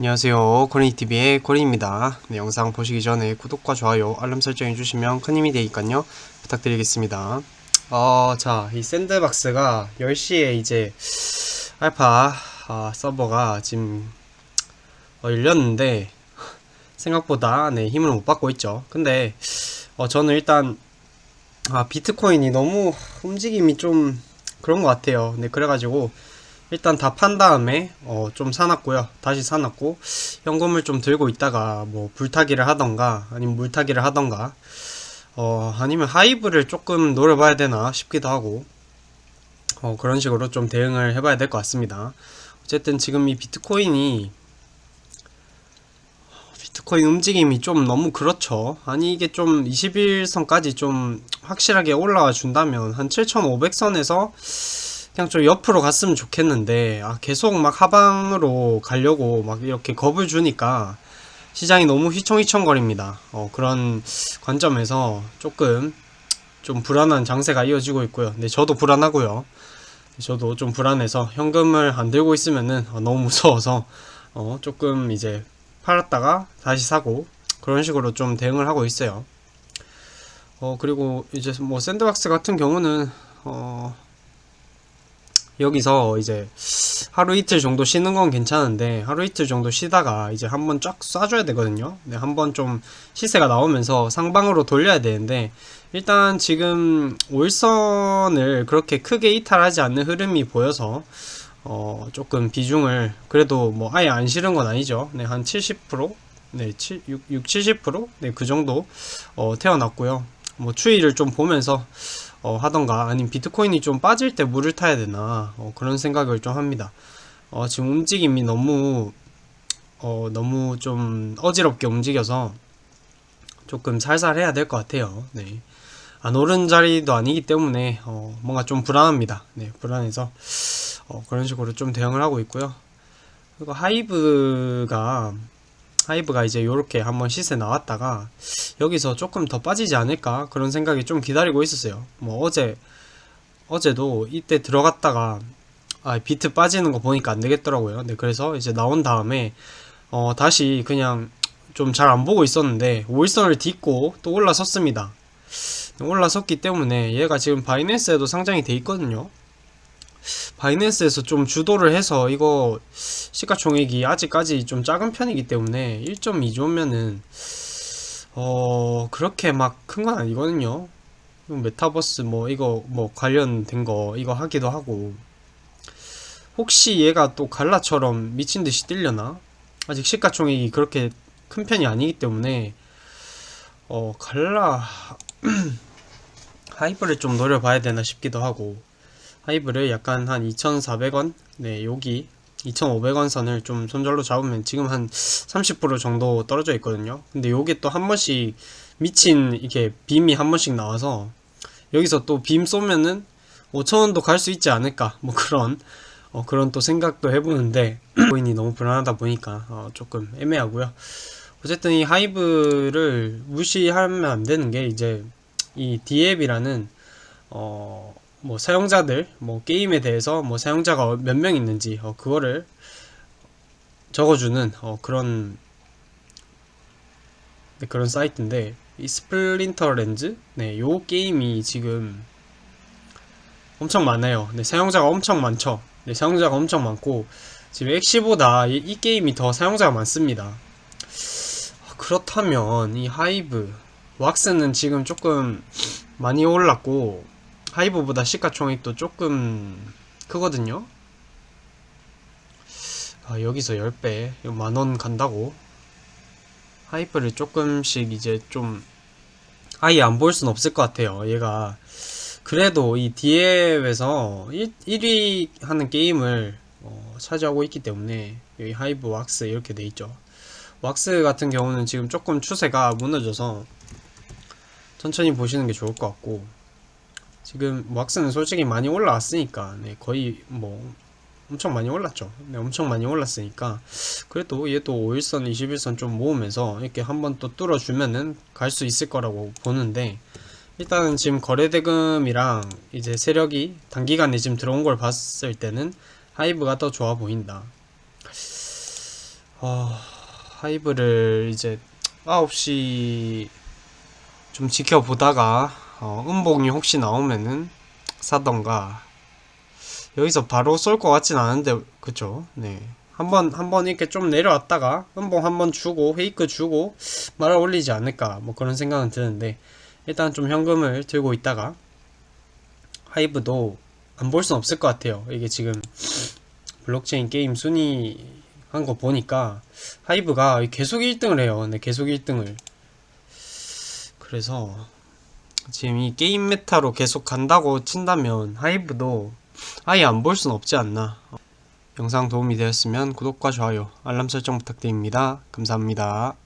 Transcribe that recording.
안녕하세요. 코린이TV의 코린입니다. 네, 영상 보시기 전에 구독과 좋아요, 알람 설정 해주시면 큰 힘이 되니까요. 부탁드리겠습니다. 어, 자, 이 샌드박스가 10시에 이제 알파 아, 서버가 지금 어, 열렸는데 생각보다 네, 힘을 못 받고 있죠. 근데 어, 저는 일단 아, 비트코인이 너무 움직임이 좀 그런 것 같아요. 네, 그래가지고 일단 다 판 다음에 어, 좀 사놨고요. 다시 사놨고 현금을 좀 들고 있다가 뭐 불타기를 하던가 아니면 물타기를 하던가 어, 아니면 하이브를 조금 노려봐야 되나 싶기도 하고 어, 그런 식으로 좀 대응을 해봐야 될 것 같습니다. 어쨌든 지금 이 비트코인이 비트코인 움직임이 좀 너무 그렇죠. 아니 이게 좀 21선까지 좀 확실하게 올라와 준다면 한 7,500선에서 그냥 좀 옆으로 갔으면 좋겠는데 아 계속 막 하방으로 가려고 막 이렇게 겁을 주니까 시장이 너무 휘청휘청거립니다. 어, 그런 관점에서 조금 좀 불안한 장세가 이어지고 있고요. 네, 저도 불안하고요. 저도 좀 불안해서 현금을 안 들고 있으면은 어, 너무 무서워서 어, 조금 이제 팔았다가 다시 사고 그런 식으로 좀 대응을 하고 있어요. 어, 그리고 이제 뭐 샌드박스 같은 경우는 어, 여기서 이제 하루 이틀 정도 쉬는 건 괜찮은데 하루 이틀 정도 쉬다가 이제 한번 쫙 쏴줘야 되거든요. 네, 한번 좀 시세가 나오면서 상방으로 돌려야 되는데 일단 지금 올선을 그렇게 크게 이탈하지 않는 흐름이 보여서 어 조금 비중을 그래도 뭐 아예 안 실은 건 아니죠. 네, 한 70%? 네, 7, 6, 6 70%? 네, 그 정도 어 태어났고요. 뭐 추이를 좀 보면서 어, 하던가 아니면 비트코인이 좀 빠질 때 물을 타야 되나 어, 그런 생각을 좀 합니다. 어, 지금 움직임이 너무 어, 너무 좀 어지럽게 움직여서 조금 살살 해야 될 것 같아요. 네. 안 오른 자리도 아니기 때문에 어, 뭔가 좀 불안합니다. 네, 불안해서 어, 그런 식으로 좀 대응을 하고 있고요. 그리고 하이브가 하이브가 이제 요렇게 한번 시세 나왔다가 여기서 조금 더 빠지지 않을까 그런 생각이 좀 기다리고 있었어요. 뭐 어제 어제도 이때 들어갔다가 아 비트 빠지는 거 보니까 안 되겠더라고요. 네 그래서 이제 나온 다음에 어 다시 그냥 좀 잘 안 보고 있었는데 5일선을 딛고 또 올라섰습니다. 올라섰기 때문에 얘가 지금 바이낸스에도 상장이 돼 있거든요. 바이낸스에서 좀 주도를 해서 이거 시가총액이 아직까지 좀 작은 편이기 때문에 1.2조면은 어 그렇게 막 큰 건 아니거든요. 메타버스 뭐 이거 뭐 관련된 거 이거 하기도 하고 혹시 얘가 또 갈라처럼 미친 듯이 뛰려나? 아직 시가총액이 그렇게 큰 편이 아니기 때문에 어 갈라 하이브를 좀 노려봐야 되나 싶기도 하고 하이브를 약간 한 2,400원? 네 여기 2,500원 선을 좀 손절로 잡으면 지금 한 30% 정도 떨어져 있거든요. 근데 요게 또 한 번씩 미친 이렇게 빔이 한 번씩 나와서 여기서 또 빔 쏘면은 5,000원도 갈 수 있지 않을까? 뭐 그런 어, 그런 또 생각도 해보는데 코인이 너무 불안하다 보니까 어, 조금 애매하고요. 어쨌든 이 하이브를 무시하면 안 되는 게 이제 이 디앱이라는 어, 뭐 사용자들 뭐 게임에 대해서 뭐 사용자가 몇 명 있는지 어, 그거를 적어주는 어, 그런 네, 그런 사이트인데 이 스플린터 렌즈 네, 요 게임이 지금 엄청 많아요. 네, 사용자가 엄청 많죠. 네, 사용자가 엄청 많고 지금 엑시보다 이, 이 게임이 더 사용자가 많습니다. 아, 그렇다면 이 하이브 왁스는 지금 조금 많이 올랐고 하이브보다 시가총액도 조금 크거든요. 아, 여기서 10배, 만원 간다고. 하이브를 조금씩 이제 좀 아예 안 볼 순 없을 것 같아요. 얘가 그래도 이 디앱에서 1, 1위 하는 게임을 어, 차지하고 있기 때문에 여기 하이브 왁스 이렇게 돼 있죠. 왁스 같은 경우는 지금 조금 추세가 무너져서 천천히 보시는 게 좋을 것 같고 지금 왁스는 솔직히 많이 올라왔으니까 네, 거의 뭐 엄청 많이 올랐죠. 네, 엄청 많이 올랐으니까 그래도 얘도 5일선, 21선 좀 모으면서 이렇게 한번 또 뚫어주면은 갈 수 있을 거라고 보는데 일단은 지금 거래대금이랑 이제 세력이 단기간에 지금 들어온 걸 봤을 때는 하이브가 더 좋아 보인다. 어, 하이브를 이제 9시 좀 지켜보다가 어, 음봉이 혹시 나오면은 사던가. 여기서 바로 쏠 것 같진 않은데 그쵸? 네. 한번 한번 이렇게 좀 내려왔다가 음봉 한번 주고 페이크 주고 말아 올리지 않을까 뭐 그런 생각은 드는데 일단 좀 현금을 들고 있다가 하이브도 안 볼 순 없을 것 같아요. 이게 지금 블록체인 게임 순위 한 거 보니까 하이브가 계속 1등을 해요. 네 계속 1등을. 그래서 지금 이 게임 메타로 계속 간다고 친다면 하이브도 아예 안 볼 순 없지 않나. 영상 도움이 되었으면 구독과 좋아요, 알람 설정 부탁드립니다. 감사합니다.